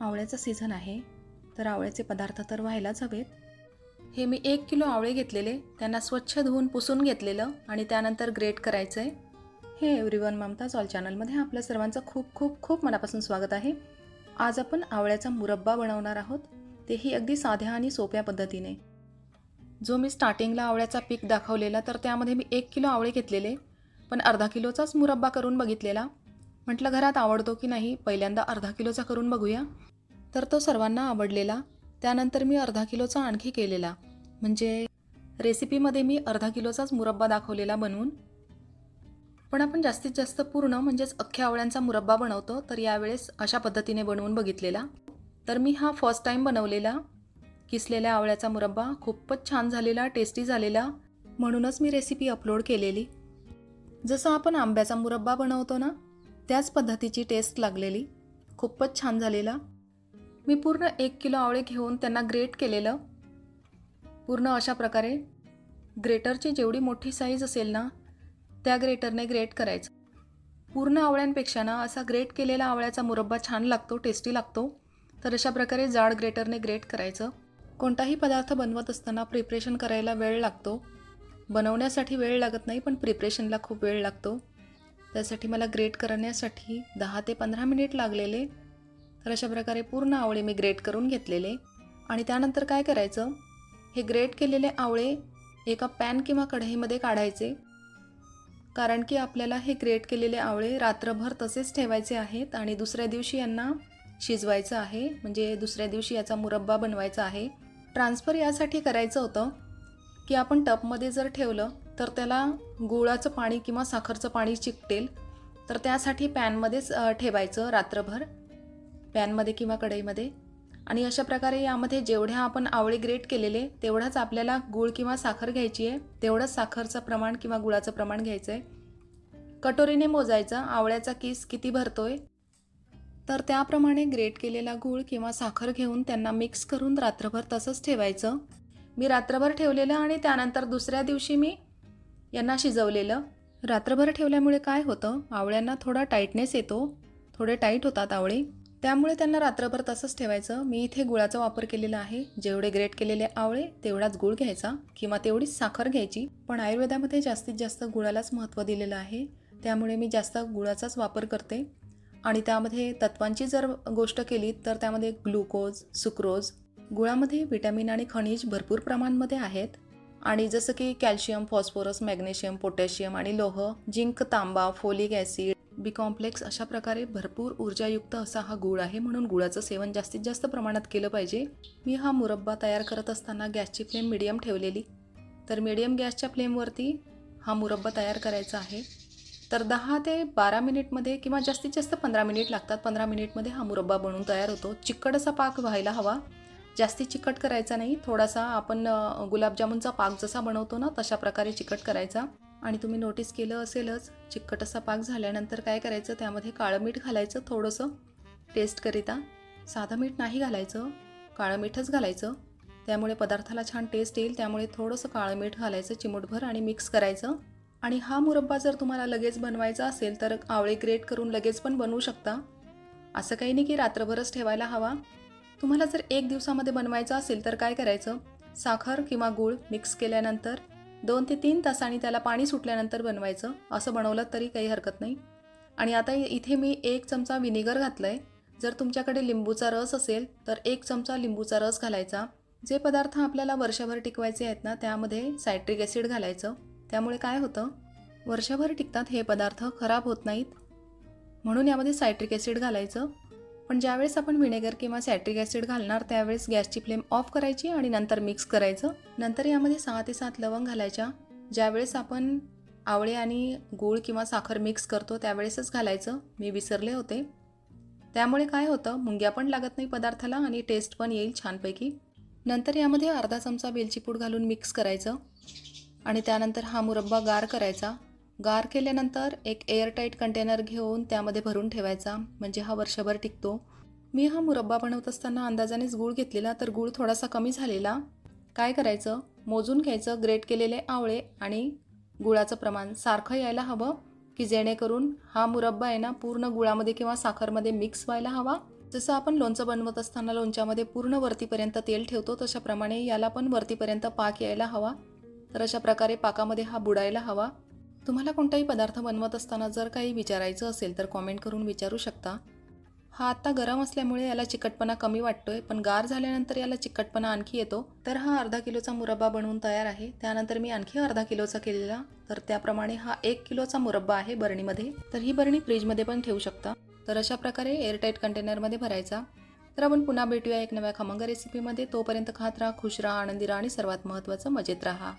आवळ्याचा season आहे. तर आवळ्याचे पदार्थ तर व्हायलाच हवेत. हे मी एक किलो आवळे घेतलेले. त्यांना स्वच्छ धुवून पुसून घेतलेलं आणि त्यानंतर ग्रेट करायचं आहे हे एव्हरीवन ममता ऑल चॅनलमध्ये आपल्या सर्वांचं खूप खूप खूप मनापासून स्वागत आहे. आज आपण आवळ्याचा मुरब्बा बनवणार आहोत. तेही अगदी साध्या आणि सोप्या पद्धतीने. जो मी स्टार्टिंगला आवळ्याचा पीक दाखवलेला तर त्यामध्ये मी एक किलो आवळे घेतलेले. पण अर्धा किलोचाच मुरब्बा करून बघितलेला. म्हटलं घरात आवडतो की नाही पहिल्यांदा अर्धा किलोचा करून बघूया. तर तो सर्वांना आवडलेला. त्यानंतर मी अर्धा किलोचा आणखी केलेला. म्हणजे रेसिपीमध्ये मी अर्धा किलोचाच मुरब्बा दाखवलेला बनवून. पण आपण जास्तीत जास्त पूर्ण म्हणजेच अख्ख्या आवळ्यांचा मुरब्बा बनवतो तर यावेळेस अशा पद्धतीने बनवून बघितलेला. तर मी हा फर्स्ट टाईम बनवलेला. किसलेल्या आवळ्याचा मुरब्बा खूपच छान झालेला टेस्टी झालेला. म्हणूनच मी रेसिपी अपलोड केलेली. जसं आपण आंब्याचा मुरब्बा बनवतो ना त्याच पद्धतीची टेस्ट लागलेली. खूपच छान झालेला. मी पूर्ण एक किलो आवळे घेऊन त्यांना ग्रेट केलेलं. पूर्ण अशा प्रकारे ग्रेटरची जेवढी मोठी साईज असेल ना त्या ग्रेटरने ग्रेट करायचं. पूर्ण आवळ्यांपेक्षा ना असा ग्रेट केलेला आवळ्याचा मुरब्बा छान लागतो टेस्टी लागतो. तर अशा प्रकारे जाड ग्रेटरने ग्रेट करायचं. कोणताही पदार्थ बनवत असताना प्रिपरेशन करायला वेळ लागतो. बनवण्यासाठी वेळ लागत नाही पण प्रिपरेशनला खूप वेळ लागतो. त्यासाठी मला ग्रेट करण्यासाठी दहा ते पंधरा मिनिट लागलेले. तर अशा प्रकारे पूर्ण आवळे मी ग्रेट करून घेतलेले. आणि त्यानंतर काय करायचं? हे ग्रेट केलेले आवळे एका पॅन किंवा कढईमध्ये काढायचे. कारण की आपल्याला हे ग्रेट केलेले आवळे रात्रभर तसेच ठेवायचे आहेत आणि दुसऱ्या दिवशी यांना शिजवायचं आहे. म्हणजे दुसऱ्या दिवशी याचा मुरब्बा बनवायचा आहे. ट्रान्सफर यासाठी करायचं होतं की आपण टपमध्ये जर ठेवलं तर त्याला गुळाचं पाणी किंवा साखरचं पाणी चिकटेल. तर त्यासाठी पॅनमध्येच ठेवायचं रात्रभर. पॅनमध्ये किंवा कढईमध्ये. आणि अशा प्रकारे यामध्ये जेवढ्या आपण आवळे ग्रेट केलेले तेवढाच आपल्याला गूळ किंवा साखर घ्यायची आहे. तेवढंच साखरचं प्रमाण किंवा गुळाचं प्रमाण घ्यायचं आहे कटोरीने मोजायचं आवळ्याचा किस किती भरतोय. तर त्याप्रमाणे ग्रेट केलेला गूळ किंवा साखर घेऊन त्यांना मिक्स करून रात्रभर तसंच ठेवायचं. मी रात्रभर ठेवलेलं आणि त्यानंतर दुसऱ्या दिवशी मी यांना शिजवलेलं. रात्रभर ठेवल्यामुळे काय होतं? आवळ्यांना थोडा टाईटनेस येतो. थोडे टाईट होतात आवळे. त्यामुळे त्यांना रात्रभर तसंच ठेवायचं. मी इथे गुळाचा वापर केलेला आहे. जेवढे ग्रेट केलेले आवळे तेवढाच गुळ घ्यायचा किंवा तेवढीच साखर घ्यायची. पण आयुर्वेदामध्ये जास्तीत जास्त गुळालाच महत्त्व दिलेलं आहे. त्यामुळे मी जास्त गुळाचाच वापर करते. आणि त्यामध्ये तत्वांची जर गोष्ट केली तर त्यामध्ये ग्लुकोज सुक्रोज गुळामध्ये विटॅमिन आणि खनिज भरपूर प्रमाणामध्ये आहेत. आणि जसं की कॅल्शियम फॉस्फोरस मॅग्नेशियम पोटॅशियम आणि लोह जिंक तांबा फोलिक ॲसिड बी कॉम्प्लेक्स अशा प्रकारे भरपूर ऊर्जायुक्त असा हा गूळ आहे म्हणून गुळाचं सेवन जास्तीत जास्त प्रमाणात केलं पाहिजे. मी हा मुरब्बा तयार करत असताना गॅसची फ्लेम मिडियम ठेवलेली. तर मिडियम गॅसच्या फ्लेमवरती हा मुरब्बा तयार करायचा आहे. तर दहा ते बारा मिनिटमध्ये किंवा जास्तीत जास्त पंधरा मिनिट लागतात. पंधरा मिनिटमध्ये हा मुरब्बा बनून तयार होतो. चिकट असा पाक व्हायला हवा. जास्ती चिकट करायचा नाही. थोडासा आपण गुलाबजामुनचा पाक जसा बनवतो ना तशा प्रकारे चिकट करायचा. आणि तुम्ही नोटीस केलं असेलच चिकट असा पाक झाल्यानंतर काय करायचं? त्यामध्ये काळं मीठ घालायचं थोडंसं टेस्टकरिता साधं मीठ नाही घालायचं काळं मीठच घालायचं. त्यामुळे पदार्थाला छान टेस्ट येईल. त्यामुळे थोडंसं काळं मीठ घालायचं चिमूटभर आणि मिक्स करायचं. आणि हा मुरब्बा जर तुम्हाला लगेच बनवायचा असेल तर आवळे ग्रेट करून लगेच पण बनवू शकता. असं काही नाही की रात्रभरच ठेवायला हवा. तुम्हाला जर एक दिवसामध्ये बनवायचं असेल तर काय करायचं? साखर किंवा गूळ मिक्स केल्यानंतर दोन ते तीन तासांनी त्याला पाणी सुटल्यानंतर बनवायचं असं बनवलं तरी काही हरकत नाही. आणि आता इथे मी एक चमचा विनेगर घातलं आहे जर तुमच्याकडे लिंबूचा रस असेल तर एक चमचा लिंबूचा रस घालायचा. जे पदार्थ आपल्याला वर्षभर टिकवायचे आहेत ना त्यामध्ये सायट्रिक ॲसिड घालायचं. त्यामुळे काय होतं? वर्षभर टिकतात हे पदार्थ खराब होत नाहीत. म्हणून यामध्ये सायट्रिक ॲसिड घालायचं. पण ज्यावेळेस आपण व्हिनेगर किंवा सॅट्रिक ॲसिड घालणार त्यावेळेस गॅसची फ्लेम ऑफ करायची आणि नंतर मिक्स करायचं. नंतर यामध्ये सहा ते सात लवंग घालायच्या. ज्यावेळेस आपण आवळे आणि गूळ किंवा साखर मिक्स करतो त्यावेळेसच घालायचं. मी विसरले होते. त्यामुळे काय होतं मुंग्या पण लागत नाही पदार्थाला आणि टेस्ट पण येईल छानपैकी. नंतर यामध्ये अर्धा चमचा वेलची पूड घालून मिक्स करायचं. आणि त्यानंतर हा मुरब्बा गार करायचा. गार केल्यानंतर एक एअरटाईट कंटेनर घेऊन त्यामध्ये भरून ठेवायचा म्हणजे हा वर्षभर टिकतो. मी हा मुरब्बा बनवत असताना अंदाजानेच गूळ घेतलेला तर गूळ थोडासा कमी झालेला. काय करायचं? मोजून घ्यायचं ग्रेट केलेले आवळे आणि गुळाचं प्रमाण. सारखं यायला हवं की जेणेकरून हा मुरब्बा आहे ना पूर्ण गुळामध्ये किंवा साखरमध्ये मिक्स व्हायला हवा. जसं आपण लोणचं बनवत असताना लोणच्यामध्ये पूर्ण वरतीपर्यंत तेल ठेवतो तशाप्रमाणे याला पण वरतीपर्यंत पाक यायला हवा. तर अशा प्रकारे पाकामध्ये हा बुडायला हवा. तुम्हाला कोणताही पदार्थ बनवत असताना जर काही विचारायचं असेल तर कॉमेंट करून विचारू शकता. हा आत्ता गरम असल्यामुळे याला चिकटपणा कमी वाटतोय पण गार झाल्यानंतर याला चिकटपणा आणखी येतो. तर हा अर्धा किलोचा मुरब्बा बनवून तयार आहे. त्यानंतर मी आणखी अर्धा किलोचा केलेला. तर त्याप्रमाणे हा एक किलोचा मुरब्बा आहे बरणीमध्ये. तर ही बरणी फ्रीजमध्ये पण ठेवू शकता. तर अशा प्रकारे एअरटाईट कंटेनरमध्ये भरायचा. तर आपण पुन्हा भेटूया एक नव्या खमंग रेसिपीमध्ये तोपर्यंत खात राहा खुश राहा आनंदी राहा आणि सर्वात महत्त्वाचं मजेत राहा.